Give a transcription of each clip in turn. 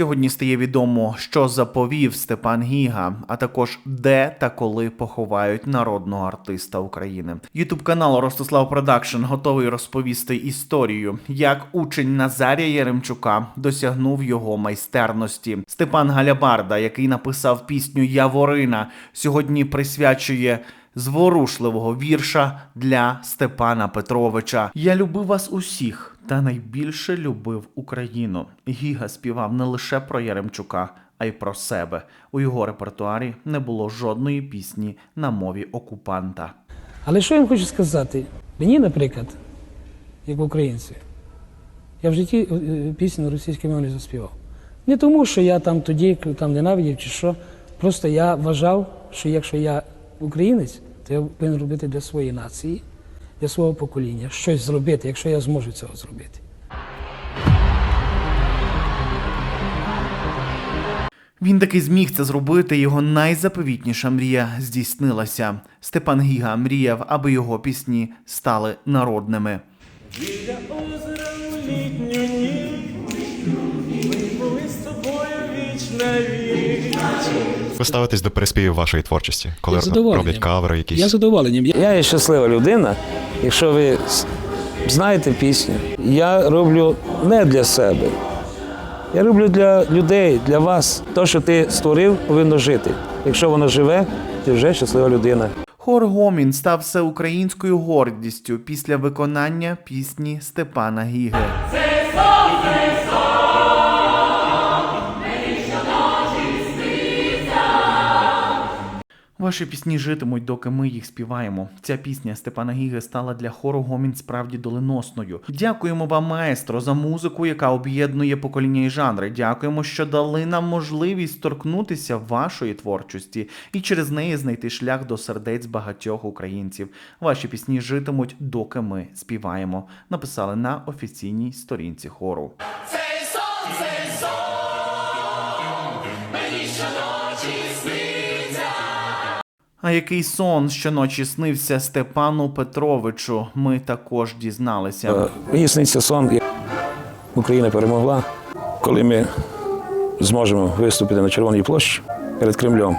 Сьогодні стає відомо, що заповів Степан Гіга, а також де та коли поховають народного артиста України. Ютуб канал Ростислав Продакшн готовий розповісти історію, як учень Назарія Яремчука досягнув його майстерності. Степан Галябарда, який написав пісню Яворина, сьогодні присвячує зворушливого вірша для Степана Петровича. Я любив вас усіх та найбільше любив Україну. Гіга співав не лише про Яремчука, а й про себе. У його репертуарі не було жодної пісні на мові окупанта. Але що я вам хочу сказати? Мені, наприклад, як українцю, я в житті е, е, пісню на російській мові заспівав. Не тому, що я там тоді там ненавидів чи що. Просто я вважав, що якщо я українець, то я повинен робити для своєї нації, для свого покоління, щось зробити, якщо я зможу цього зробити. Він таки зміг це зробити. Його найзаповітніша мрія здійснилася. Степан Гіга мріяв, аби його пісні стали народними. Біля озера у літню Ви ставитесь до переспівів вашої творчості, коли роблять кавери якісь. Я задоволенням. Я- є щаслива людина, якщо ви знаєте пісню. Я роблю не для себе. Я роблю для людей, для вас. То, що ти створив, повинно жити. Якщо воно живе, ти вже щаслива людина. Хор Гомін став всеукраїнською гордістю після виконання пісні Степана Гіги. Ваші пісні житимуть, доки ми їх співаємо. Ця пісня Степана Гіги стала для хору Гомін справді доленосною. Дякуємо вам, маестро, за музику, яка об'єднує покоління і жанри. Дякуємо, що дали нам можливість торкнутися вашої творчості і через неї знайти шлях до сердець багатьох українців. Ваші пісні житимуть, доки ми співаємо. Написали на офіційній сторінці хору. А який сон щоночі снився Степану Петровичу? Ми також дізналися. Е, Мені сниться сон, як Україна перемогла, коли ми зможемо виступити на Червоній площі перед Кремлем.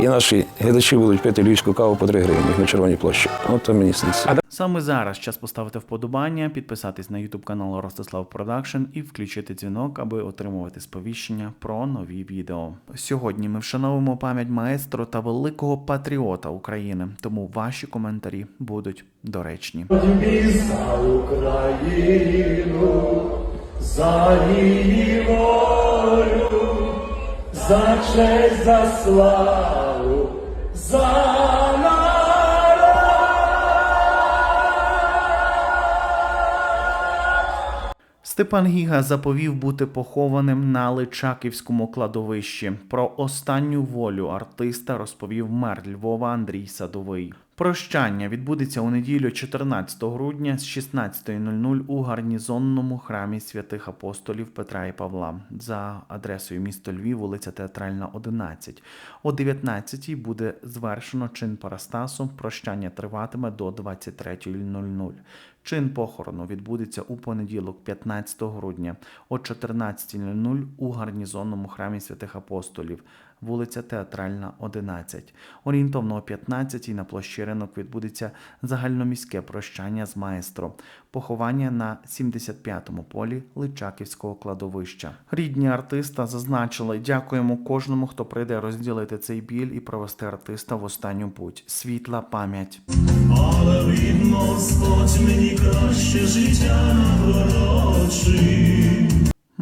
І наші глядачі будуть пити львівську каву по 3 гривні на Червоній площі. От то мені сниться. Саме зараз час поставити вподобання, підписатись на YouTube канал Ростислав Продакшн і включити дзвінок, аби отримувати сповіщення про нові відео. Сьогодні ми вшановуємо пам'ять маестро та великого патріота України, тому ваші коментарі будуть доречні. За Україну, за її волю, за честь, за славу, Степан Гіга заповів бути похованим на Личаківському кладовищі. Про останню волю артиста розповів мер Львова Андрій Садовий. Прощання відбудеться у неділю 14 грудня з 16.00 у гарнізонному храмі святих апостолів Петра і Павла за адресою місто Львів, вулиця Театральна, 11. О 19.00 буде звершено чин Парастасу. Прощання триватиме до 23.00. Чин похорону відбудеться у понеділок, 15 грудня, о 14.00 у гарнізонному храмі святих апостолів, вулиця Театральна, 11. Орієнтовно о 15 на площі ринок відбудеться загальноміське прощання з маестро. Поховання на 75-му полі Личаківського кладовища. Рідні артиста зазначили: дякуємо кожному, хто прийде розділити цей біль і провести артиста в останню путь. Світла пам'ять. Але видно, Господь мені краще життя наворочив.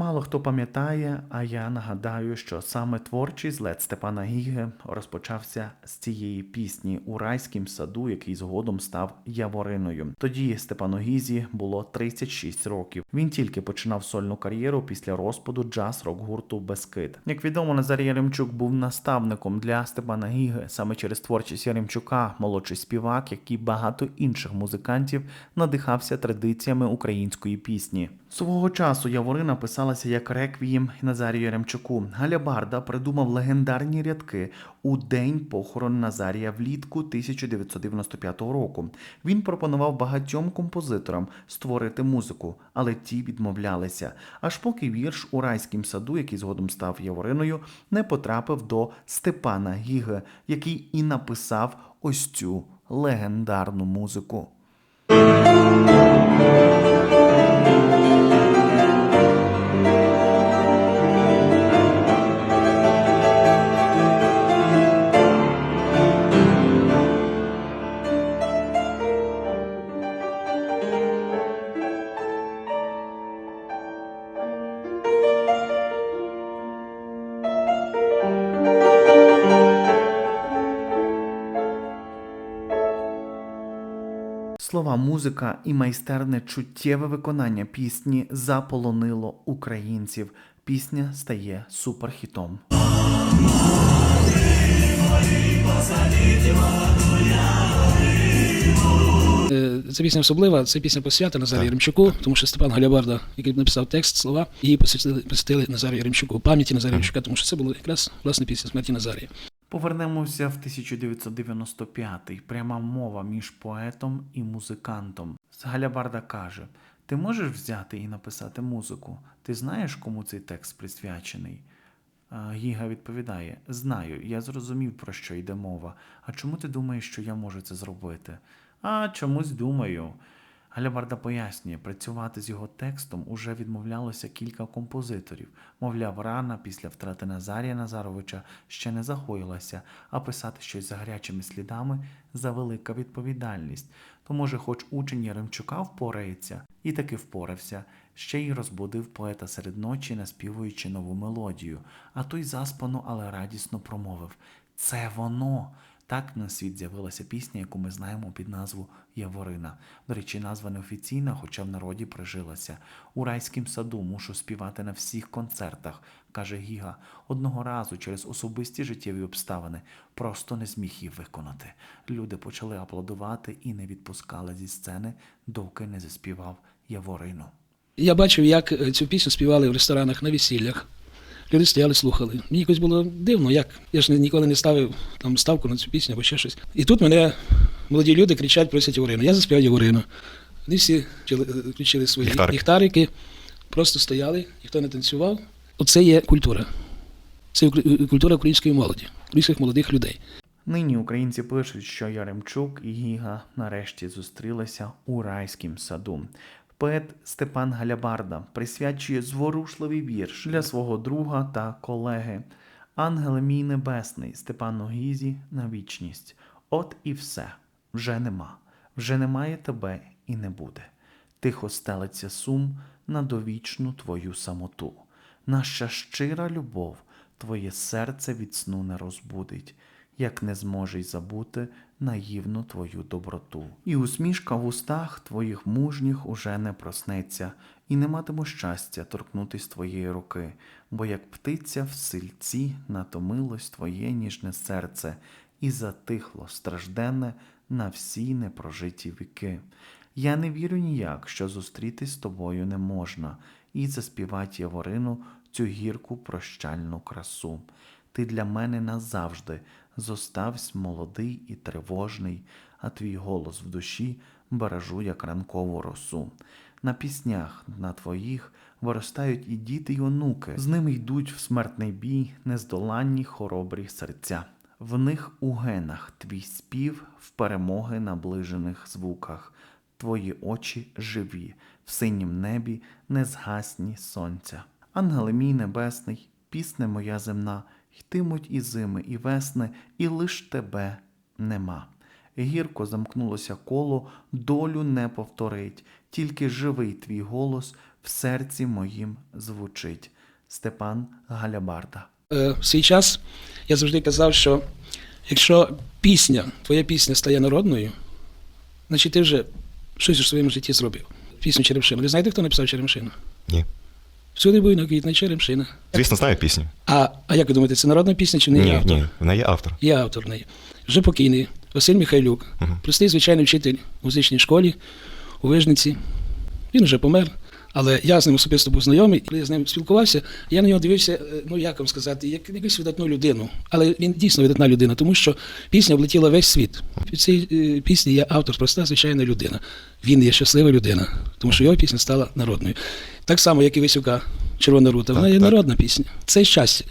Мало хто пам'ятає, а я нагадаю, що саме творчий злет Степана Гіги розпочався з цієї пісні у райськім саду, який згодом став Явориною. Тоді Степану Гізі було 36 років. Він тільки починав сольну кар'єру після розпаду джаз-рок гурту Бескид. Як відомо, Назарій Яремчук був наставником для Степана Гіги саме через творчість Яремчука, молодший співак, як і багато інших музикантів, надихався традиціями української пісні. Свого часу Яворина писала сприймалася як реквієм Назарію Яремчуку. Галя Барда придумав легендарні рядки у день похорону Назарія влітку 1995 року. Він пропонував багатьом композиторам створити музику, але ті відмовлялися. Аж поки вірш у райськім саду, який згодом став Явориною, не потрапив до Степана Гіги, який і написав ось цю легендарну музику. Слова, музика і майстерне чуттєве виконання пісні заполонило українців. Пісня стає суперхітом. Е, Ця пісня особлива, це пісня посвята Назарію Єремчуку, тому що Степан Галябарда, який написав текст, слова, її посвятили, Назарію Єремчуку, пам'яті Назарія Єремчука, тому що це було якраз власне після смерті Назарія. Повернемося в 1995-й. Пряма мова між поетом і музикантом. Галябарда каже: Ти можеш взяти і написати музику? Ти знаєш, кому цей текст присвячений? Гіга відповідає: Знаю, я зрозумів, про що йде мова. А чому ти думаєш, що я можу це зробити? А чомусь думаю. Галябарда пояснює, працювати з його текстом уже відмовлялося кілька композиторів. Мовляв, рана після втрати Назарія Назаровича ще не загоїлася, а писати щось за гарячими слідами за велика відповідальність. То, може, хоч учень Яремчука впорається, і таки впорався, ще й розбудив поета серед ночі, наспівуючи нову мелодію, а той заспано, але радісно промовив: Це воно! Так на світ з'явилася пісня, яку ми знаємо під назву Яворина. До речі, назва неофіційна, хоча в народі прижилася. У райськім саду мушу співати на всіх концертах, каже Гіга. Одного разу через особисті життєві обставини просто не зміг її виконати. Люди почали аплодувати і не відпускали зі сцени, доки не заспівав Яворину. Я бачив, як е, цю пісню співали в ресторанах на весіллях. Люди стояли, слухали. Мені якось було дивно, як. Я ж ніколи не ставив там ставку на цю пісню або ще щось. І тут мене молоді люди кричать, просять Єворину. Я заспівав Єворину. Вони всі включили- свої Ліхтарики. ліхтарики, просто стояли, ніхто не танцював. Оце є культура. Це укр- культура української молоді, українських молодих людей. Нині українці пишуть, що Яремчук і Гіга нарешті зустрілися у райськім саду. Поет Степан Галябарда присвячує зворушливий вірш для свого друга та колеги. Ангеле мій небесний, Степану Гізі на вічність. От і все, вже нема, вже немає тебе і не буде. Тихо стелиться сум на довічну твою самоту. Наша щира любов твоє серце від сну не розбудить, як не зможе й забути наївну твою доброту. І усмішка в устах твоїх мужніх уже не проснеться, і не матиму щастя торкнутись твоєї руки, бо як птиця в сильці натомилось твоє ніжне серце, і затихло стражденне на всі непрожиті віки. Я не вірю ніяк, що зустрітись з тобою не можна, і заспівать Яворину цю гірку прощальну красу. Ти для мене назавжди зоставсь молодий і тривожний, а твій голос в душі бережу, як ранкову росу. На піснях на твоїх виростають і діти, й онуки. З ними йдуть в смертний бій нездоланні хоробрі серця. В них у генах твій спів в перемоги наближених звуках. Твої очі живі, в синім небі незгасні сонця. Ангеле мій небесний, пісне моя земна, йтимуть і зими, і весни, і лиш тебе нема. Гірко замкнулося коло, долю не повторить, тільки живий твій голос в серці моїм звучить. Степан Галябарда. Е, в свій час я завжди казав, що якщо пісня, твоя пісня стає народною, значить ти вже щось у своєму житті зробив. Пісню Черемшина. Ви знаєте, хто написав Черемшину? Ні. Всюди буйно квітне Черемшина. Звісно, знаю пісню. А, а як ви думаєте, це народна пісня чи не є Ні, автор? ні, вона є автор. Є автор неї. Вже покійний Василь Михайлюк, простий звичайний вчитель у музичній школі у Вижниці. Він вже помер, Але я з ним особисто був знайомий, коли я з ним спілкувався, я на нього дивився, е, ну як вам сказати, як якусь видатну людину. Але він дійсно видатна людина, тому що пісня облетіла весь світ. Під цій е, пісні є автор, проста звичайна людина. Він є щаслива людина, тому що його пісня стала народною. Так само, як і Висюка, Червона рута, вона Так, є так. народна пісня. Це щастя.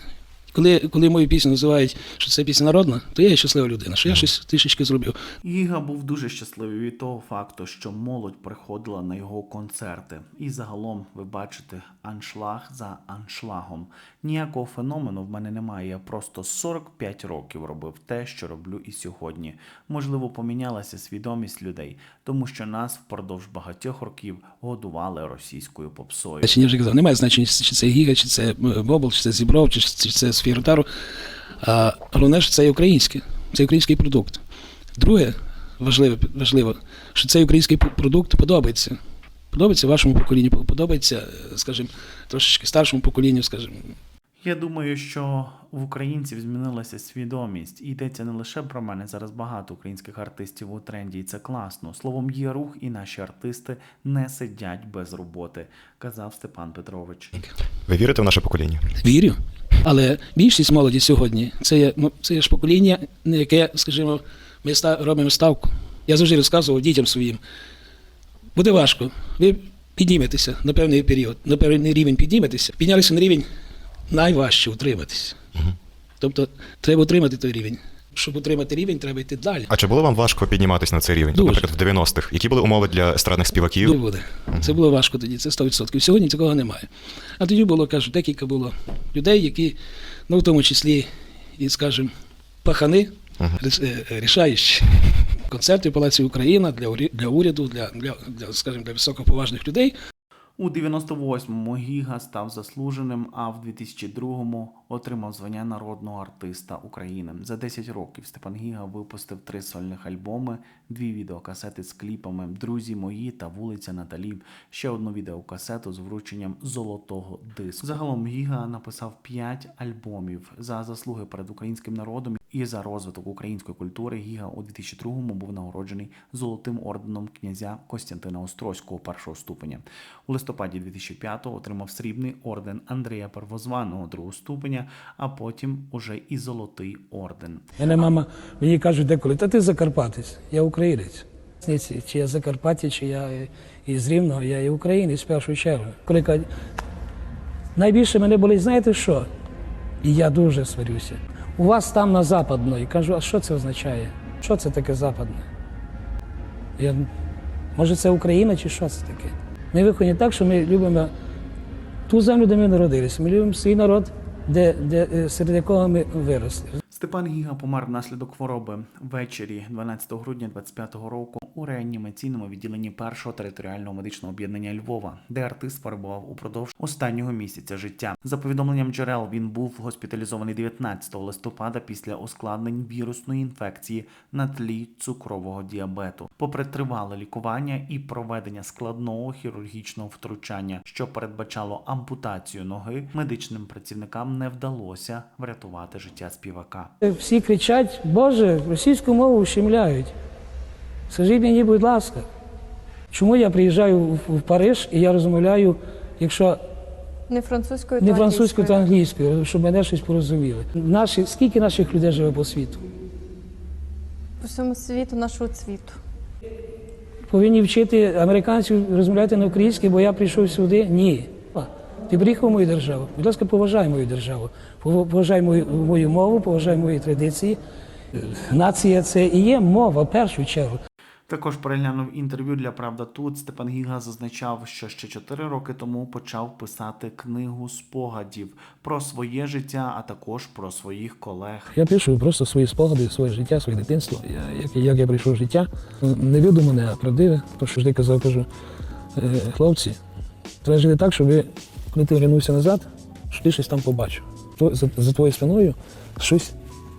Коли, коли мою пісню називають, що це пісня народна, то я є щаслива людина, що я щось трішечки зробив. Гіга був дуже щасливий від того факту, що молодь приходила на його концерти. І загалом ви бачите аншлаг за аншлагом. Ніякого феномену в мене немає. Я просто 45 років робив те, що роблю і сьогодні. Можливо, помінялася свідомість людей, тому що нас впродовж багатьох років годували російською попсою. Значення вже казав, немає значення, чи це Гіга, чи це е, Бобл, чи це Зібров, чи, чи це Сфіротару. А головне, що це є українське, це український продукт. Друге, важливе, важливо, що цей український продукт подобається. Подобається вашому поколінню, подобається, е, скажімо, трошечки старшому поколінню, скажімо, Я думаю, що в українців змінилася свідомість. І йдеться не лише про мене. Зараз багато українських артистів у тренді, і це класно. Словом, є рух, і наші артисти не сидять без роботи, казав Степан Петрович. Ви вірите в наше покоління? Вірю. Але більшість молоді сьогодні це є, ну, це є ж покоління, на яке, скажімо, ми робимо ставку. Я завжди розказував дітям своїм. Буде важко. Ви підніметеся на певний період, на певний рівень підніметеся. Піднялися на рівень найважче утриматися. Тобто треба утримати той рівень. Щоб утримати рівень, треба йти далі. А чи було вам важко підніматись на цей рівень? Дуже. Наприклад, в 90-х. Які були умови для естрадних співаків? Не буде. Це було важко тоді, це 100%. Сьогодні такого немає. А тоді було, кажу, декілька було людей, які, ну в тому числі, і, скажімо, пахани, реш- е, рішаючі. Концерти в Палаці Україна для, для уряду, для, для, для, скажімо, для високоповажних людей. У 98-му Гіга став заслуженим, а в 2002-му отримав звання народного артиста України. За 10 років Степан Гіга випустив три сольних альбоми, дві відеокасети з кліпами Друзі мої та Вулиця Наталів, ще одну відеокасету з врученням золотого диску. Загалом Гіга написав 5 альбомів за заслуги перед українським народом і за розвиток української культури. Гіга у 2002-му був нагороджений золотим орденом князя Костянтина Острозького першого ступеня. У листопаді 2005-го отримав срібний орден Андрія Первозваного другого ступеня, а потім уже і золотий орден. Мене мама мені кажуть деколи, та ти закарпатець, я українець. Чи я Закарпаття, чи я із Рівного, я і українець в першу чергу. Коли кажуть, найбільше мене болить, знаєте що? І я дуже сварюся. У вас там на западно. І кажу, а що це означає? Що це таке западне? Я, може, це Україна чи що це таке? Ми виховані так, що ми любимо ту землю, де ми народилися. Ми любимо свій народ, де, де, е, серед якого ми виросли. Степан Гіга помер внаслідок хвороби ввечері 12 грудня 25-го року у реанімаційному відділенні першого територіального медичного об'єднання Львова, де артист перебував упродовж останнього місяця життя. За повідомленням джерел, він був госпіталізований 19 листопада після ускладнень вірусної інфекції на тлі цукрового діабету. Попри тривале лікування і проведення складного хірургічного втручання, що передбачало ампутацію ноги, медичним працівникам не вдалося врятувати життя співака. Всі кричать, Боже, російську мову ущемляють. Скажіть мені, будь ласка, чому я приїжджаю в Париж і я розмовляю, якщо Не французькою, не французькою, то англійською. щоб мене щось порозуміли. Наші, скільки наших людей живе по світу? По всьому світу нашого цвіту. Повинні вчити американців розмовляти на українській, бо я прийшов сюди. Ні. Ти приїхав в мою державу. Будь ласка, поважай мою державу. Поважай мою, мою мову, поважай мої традиції. Нація це і є мова в першу чергу. Також переглянув інтерв'ю для Правда тут. Степан Гіга зазначав, що ще 4 роки тому почав писати книгу спогадів про своє життя, а також про своїх колег. Я пишу просто свої спогади, своє життя, своє дитинство, як, як я прийшов в життя. Не видумане, а правдиве. То, що завжди казав, кажу, «Е, хлопці, треба жити так, щоб ви, коли ти вернувся назад, що ти щось там побачив. То, за, за твоєю спиною щось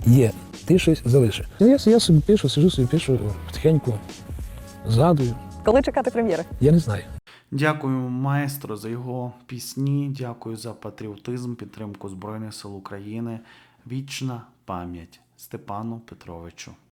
є, ти щось залишив. Я, я собі пишу, сижу собі пишу потихеньку, згадую. Коли чекати прем'єри? Я не знаю. Дякую маестро за його пісні. Дякую за патріотизм, підтримку Збройних сил України. Вічна пам'ять Степану Петровичу.